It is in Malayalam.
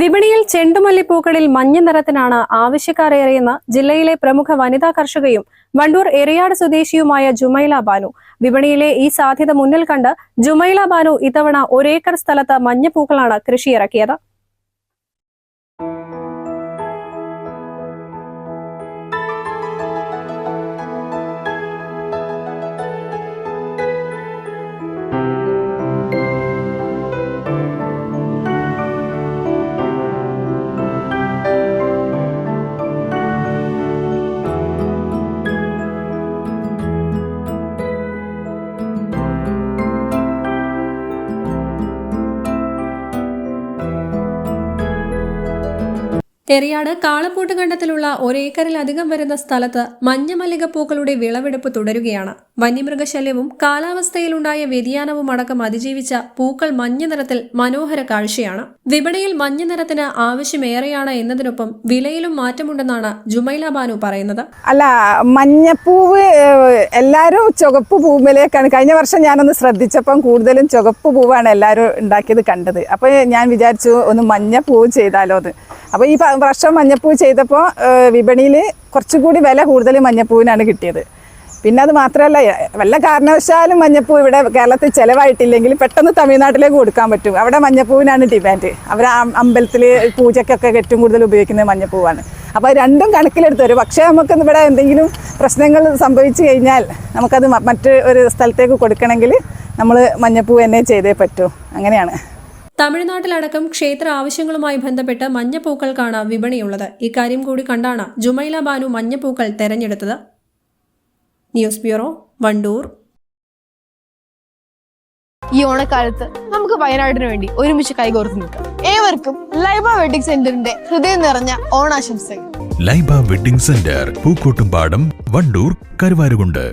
വിപണിയിൽ ചെണ്ടുമല്ലിപ്പൂക്കളിൽ മഞ്ഞ നിറത്തിനാണ് ആവശ്യക്കാരേറെയെന്ന് ജില്ലയിലെ പ്രമുഖ വനിതാ കർഷകയും വണ്ടൂർ എറിയാട് സ്വദേശിയുമായ ജുമൈല ബാനു. വിപണിയിലെ ഈ സാധ്യത മുന്നിൽ കണ്ട് ജുമൈല ബാനു ഇത്തവണ ഒരേക്കർ സ്ഥലത്ത് മഞ്ഞപ്പൂക്കളാണ് കൃഷിയിറക്കിയത്. എറിയാട് കാളപ്പൂട്ട് കണ്ടത്തിലുള്ള ഒരേക്കറിലധികം വരുന്ന സ്ഥലത്ത് മഞ്ഞമല്ലികപ്പൂക്കളുടെ വിളവെടുപ്പ് തുടരുകയാണ്. വന്യമൃഗശല്യവും കാലാവസ്ഥയിലുണ്ടായ വ്യതിയാനവും അടക്കം അതിജീവിച്ച പൂക്കൾ മഞ്ഞ നിറത്തിൽ മനോഹര കാഴ്ചയാണ്. വിപണിയിൽ മഞ്ഞ നിറത്തിന് ആവശ്യമേറെയാണ് എന്നതിനൊപ്പം വിലയിലും മാറ്റമുണ്ടെന്നാണ് ജുമൈല ബാനു പറയുന്നത്. അല്ല മഞ്ഞപ്പൂവ് എല്ലാരും ചുവപ്പ് പൂവിലേക്കാണ്. കഴിഞ്ഞ വർഷം ഞാനൊന്ന് ശ്രദ്ധിച്ചപ്പം കൂടുതലും ചുവപ്പ് പൂവാണ് എല്ലാവരും ഉണ്ടാക്കിയത് കണ്ടത്. അപ്പോൾ ഞാൻ വിചാരിച്ചു ഒന്ന് മഞ്ഞപ്പൂവ് ചെയ്താലോ എന്ന് അപ്പോൾ ഈ വർഷം മഞ്ഞപ്പൂ ചെയ്തപ്പോൾ വിപണിയിൽ കുറച്ചുകൂടി വില കൂടുതൽ മഞ്ഞപ്പൂവിനാണ് കിട്ടിയത്. പിന്നെ അത് മാത്രമല്ല വല്ല കാരണവശാലും മഞ്ഞപ്പൂ ഇവിടെ കേരളത്തിൽ ചിലവായിട്ടില്ലെങ്കിൽ പെട്ടെന്ന് തമിഴ്നാട്ടിലേക്ക് കൊടുക്കാൻ പറ്റും. അവിടെ മഞ്ഞപ്പൂവിനാണ് ഡിമാൻഡ് അവർ അമ്പലത്തിൽ പൂജയ്ക്കൊക്കെ ഏറ്റവും കൂടുതൽ ഉപയോഗിക്കുന്നത് മഞ്ഞപ്പൂവാണ്. അപ്പോൾ രണ്ടും കണക്കിലെടുത്ത് വരും. പക്ഷേ നമുക്ക് ഇവിടെ എന്തെങ്കിലും പ്രശ്നങ്ങൾ സംഭവിച്ചു കഴിഞ്ഞാൽ നമുക്കത് മറ്റ് ഒരു സ്ഥലത്തേക്ക് കൊടുക്കണമെങ്കിൽ നമ്മൾ മഞ്ഞപ്പൂ തന്നെ ചെയ്തേ പറ്റൂ. അങ്ങനെയാണ്. തമിഴ്നാട്ടിലടക്കം ക്ഷേത്ര ആവശ്യങ്ങളുമായി ബന്ധപ്പെട്ട് മഞ്ഞപ്പൂക്കൾക്കാണ് വിപണിയുള്ളത്. ഇക്കാര്യം കൂടി കണ്ടാണ് ജുമൈല ബാനു മഞ്ഞപ്പൂക്കൾ തെരഞ്ഞെടുത്തത്. News bureau Wandoor. ഈ ഓണക്കാലത്ത് നമുക്ക് വയനാടിന് വേണ്ടി ഒരുമിച്ച് കൈകോർത്ത് നിൽക്കാം. ഏവർക്കും ലൈബ വെഡിങ് സെന്ററിന്റെ ഹൃദയം നിറഞ്ഞ ഓണാശംസകൾ. Laiba wedding centre Pookkottumpadam Wandoor Karuvarakundu.